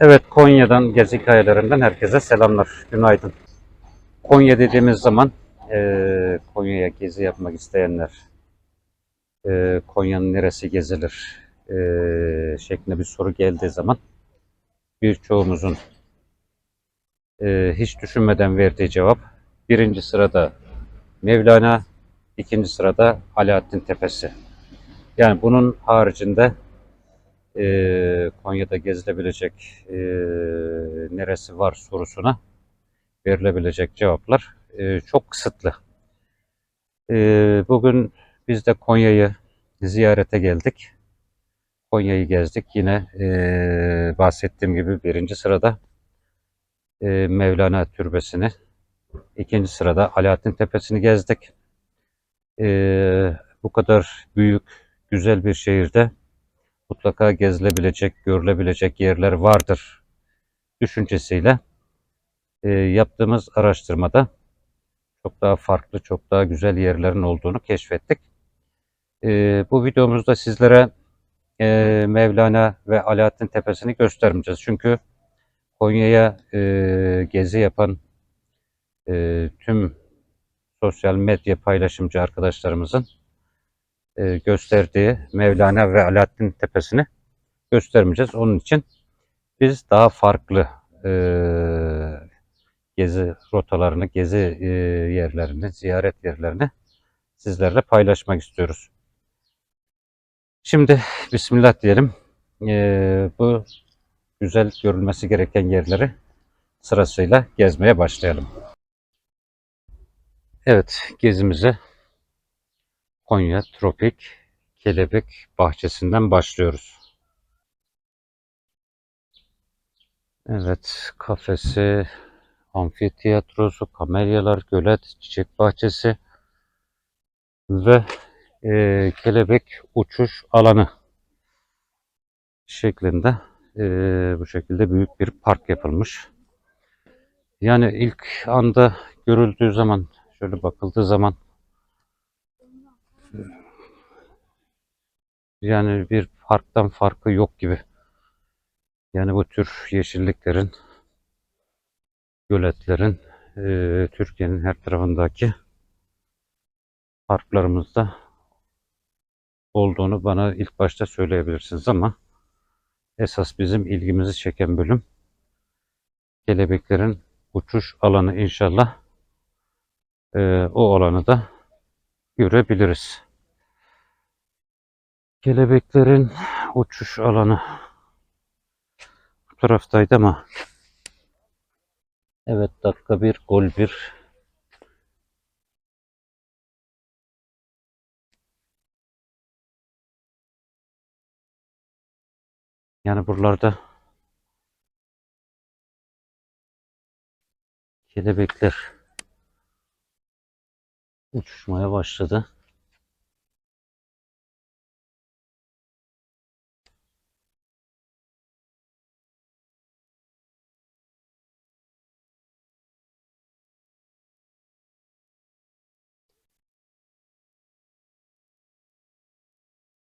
Evet Konya'dan gezi hikayelerinden herkese selamlar. Günaydın. Konya dediğimiz zaman eee, Konya'ya gezi yapmak isteyenler eee, Konya'nın neresi gezilir eee, şeklinde bir soru geldiği zaman birçoğumuzun eee, hiç düşünmeden verdiği cevap birinci sırada Mevlana, ikinci sırada Alaaddin Tepesi. Yani bunun haricinde eee, Konya'da gezilebilecek eee, neresi var sorusuna verilebilecek cevaplar eee, çok kısıtlı. Eee, bugün biz de Konya'yı ziyarete geldik. Konya'yı gezdik. Yine eee, bahsettiğim gibi birinci sırada eee, Mevlana Türbesi'ni, ikinci sırada Alaaddin Tepesi'ni gezdik. Eee, bu kadar büyük, güzel bir şehirde mutlaka gezilebilecek, görülebilecek yerler vardır düşüncesiyle e, yaptığımız araştırmada çok daha farklı, çok daha güzel yerlerin olduğunu keşfettik. E, bu videomuzda sizlere e, Mevlana ve Alaaddin Tepesi'ni göstermeyeceğiz. Çünkü Konya'ya e, gezi yapan e, tüm sosyal medya paylaşımcı arkadaşlarımızın e, gösterdiği Mevlana ve Alaaddin Tepesi'ni göstermeyeceğiz. Onun için biz daha farklı e, gezi rotalarını, gezi e, yerlerini, ziyaret yerlerini sizlerle paylaşmak istiyoruz. Şimdi Bismillah diyelim. E, bu güzel görülmesi gereken yerleri sırasıyla gezmeye başlayalım. Evet, gezimize Konya Tropik Kelebek Bahçesi'nden başlıyoruz. Evet, kafesi, amfiteyatrosu, kamelyalar, gölet, çiçek bahçesi ve e, kelebek uçuş alanı şeklinde e, bu şekilde büyük bir park yapılmış. Yani ilk anda görüldüğü zaman, şöyle bakıldığı zaman yani bir parktan farkı yok gibi. Yani bu tür yeşilliklerin, göletlerin e, Türkiye'nin her tarafındaki parklarımızda olduğunu bana ilk başta söyleyebilirsiniz ama esas bizim ilgimizi çeken bölüm kelebeklerin uçuş alanı inşallah e, o alanı da görebiliriz. Kelebeklerin uçuş alanı bu taraftaydı ama. Evet dakika bir gol bir. Yani buralarda kelebekler uçuşmaya başladı.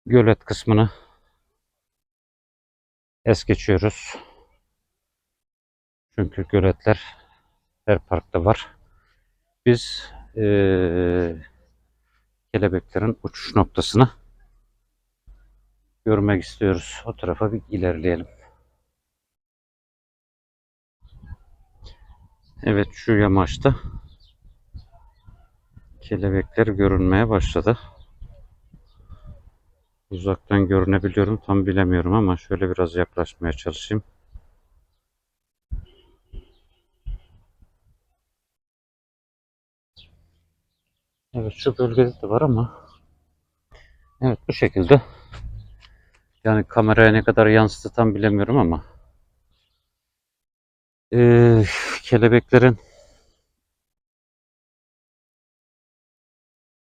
Gölet kısmını es geçiyoruz. Çünkü göletler her parkta var. Biz eee, kelebeklerin uçuş noktasını görmek istiyoruz. O tarafa bir ilerleyelim. Evet şu yamaçta kelebekler görünmeye başladı. Uzaktan görünebiliyorum tam bilemiyorum ama şöyle biraz yaklaşmaya çalışayım. Evet şu bölgede de var ama evet bu şekilde yani kameraya ne kadar yansıdı tam bilemiyorum ama eee, kelebeklerin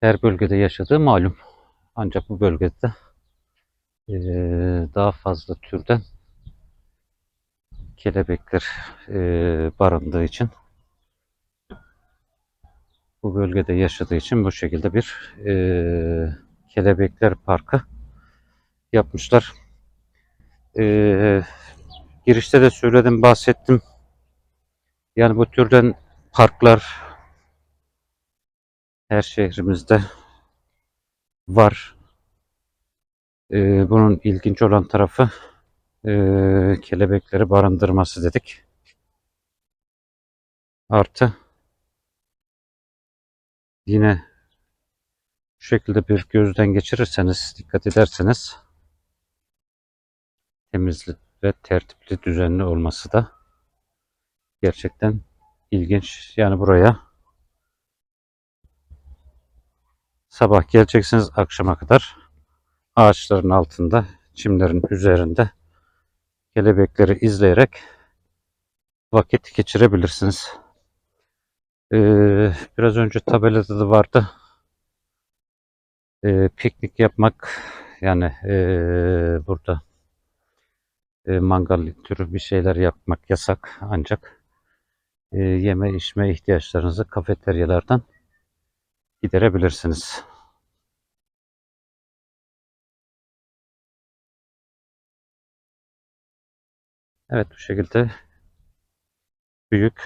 her bölgede yaşadığı malum. Ancak bu bölgede eee, daha fazla türden kelebekler eee, barındığı için bu bölgede yaşadığı için bu şekilde bir eee, kelebekler parkı yapmışlar. Eee, girişte de söyledim, bahsettim. Yani bu türden parklar her şehrimizde var. Ee, bunun ilginç olan tarafı ee, kelebekleri barındırması dedik. Artı yine şu şekilde bir gözden geçirirseniz, dikkat ederseniz temizli ve tertipli, düzenli olması da gerçekten ilginç. Yani buraya sabah geleceksiniz akşama kadar ağaçların altında, çimlerin üzerinde kelebekleri izleyerek vakit geçirebilirsiniz. Ee, biraz önce tabelada da vardı. Ee, piknik yapmak yani ee, burada e, mangal türü bir şeyler yapmak yasak ancak e, yeme içme ihtiyaçlarınızı kafeteryalardan giderebilirsiniz. Evet bu şekilde büyük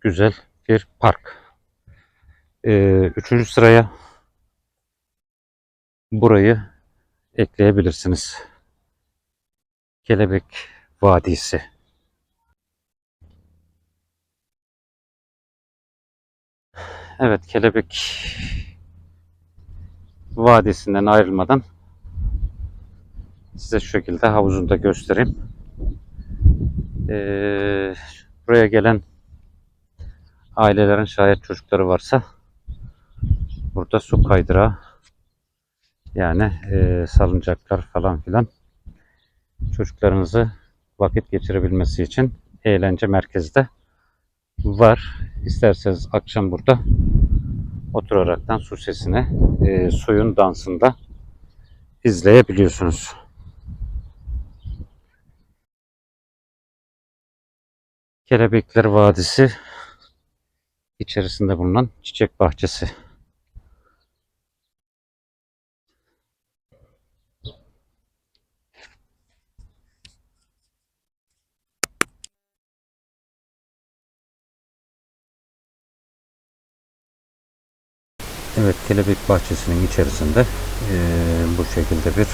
güzel bir park. Ee, üçüncü sıraya burayı ekleyebilirsiniz. Kelebek Vadisi. Evet, Kelebek Vadisi'nden ayrılmadan size şu şekilde havuzunu da göstereyim. Ee, buraya gelen ailelerin şayet çocukları varsa burada su kaydırağı yani e, salıncaklar falan filan çocuklarınızı vakit geçirebilmesi için eğlence merkezi de var. İsterseniz akşam burada oturaraktan su sesini, e, suyun dansında izleyebiliyorsunuz. Kelebekler Vadisi içerisinde bulunan çiçek bahçesi. Evet, kelebek bahçesinin içerisinde e, bu şekilde bir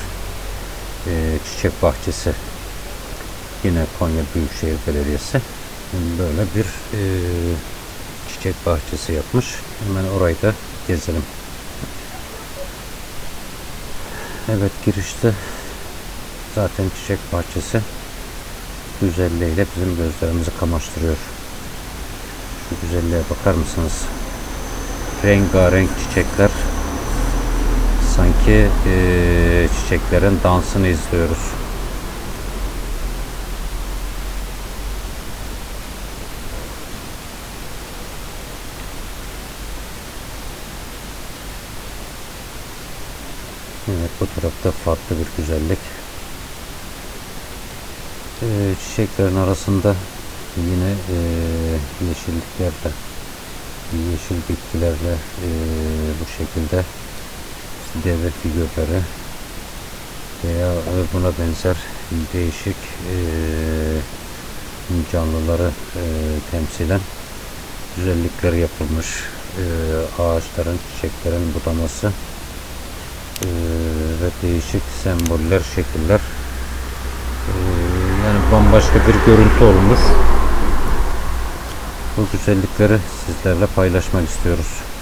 e, çiçek bahçesi. Yine Konya Büyükşehir Belediyesi böyle bir e, çiçek bahçesi yapmış. Hemen orayı da gezelim. Evet, girişte zaten çiçek bahçesi güzelliğiyle bizim gözlerimizi kamaştırıyor. Şu güzelliğe bakar mısınız? rengarenk çiçekler sanki e, çiçeklerin dansını izliyoruz. Tarafta farklı bir güzellik. E, çiçeklerin arasında yine e, yeşillikler de yeşil bitkilerle e, bu şekilde deve figürleri veya buna benzer değişik e, canlıları e, temsilen güzellikler yapılmış. E, ağaçların, çiçeklerin budaması e, ve değişik semboller, şekiller e, yani bambaşka bir görüntü olmuş bu güzellikleri sizlerle paylaşmak istiyoruz.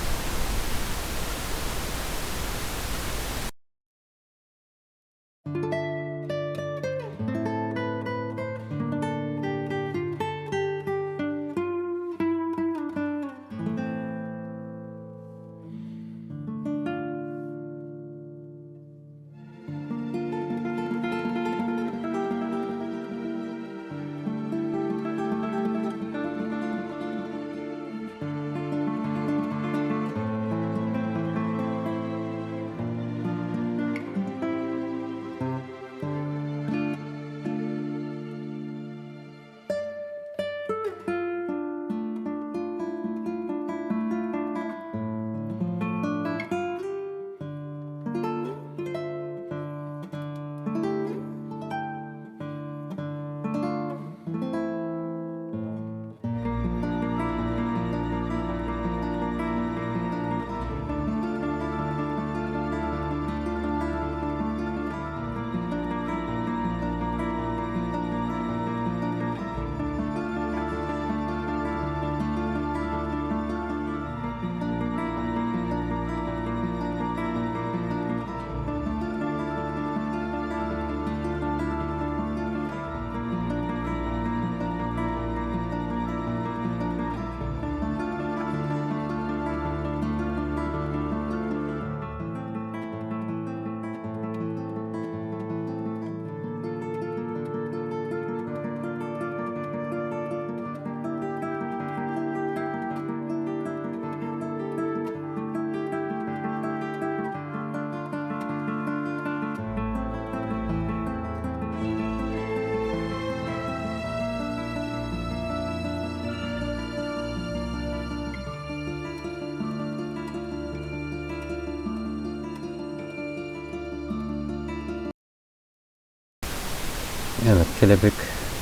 Evet, kelebek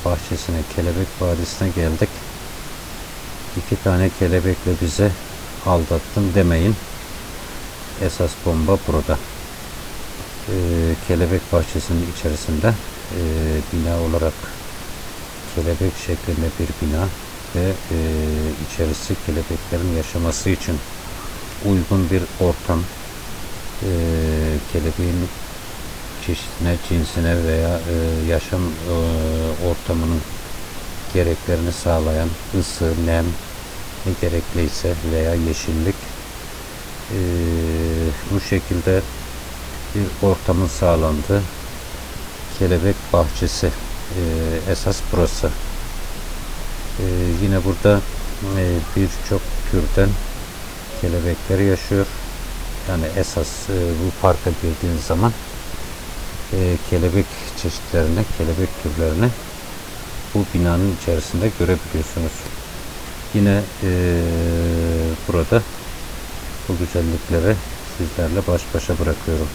bahçesine, kelebek vadisine geldik. İki tane kelebekle bize aldattın demeyin. Esas bomba burada. Ee, kelebek bahçesinin içerisinde e, bina olarak kelebek şeklinde bir bina ve e, içerisi kelebeklerin yaşaması için uygun bir ortam. E, kelebeğin çeşidine, cinsine veya e, yaşam e, ortamının gereklerini sağlayan ısı, nem ne gerekliyse veya yeşillik e, bu şekilde bir ortamın sağlandığı kelebek bahçesi e, esas burası. E, yine burada e, birçok türden kelebekler yaşıyor. Yani esas e, bu parka girdiğiniz zaman e, kelebek çeşitlerini, kelebek türlerini bu binanın içerisinde görebiliyorsunuz. Yine e, burada bu güzellikleri sizlerle baş başa bırakıyorum.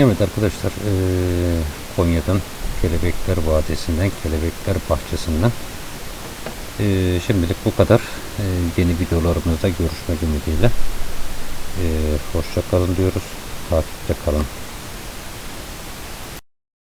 Evet arkadaşlar Konya'dan Kelebekler Vadisi'nden Kelebekler Bahçesi'nden eee, şimdilik bu kadar. Yeni videolarımızda görüşmek ümidiyle. Eee hoşça kalın diyoruz. Takipte kalın.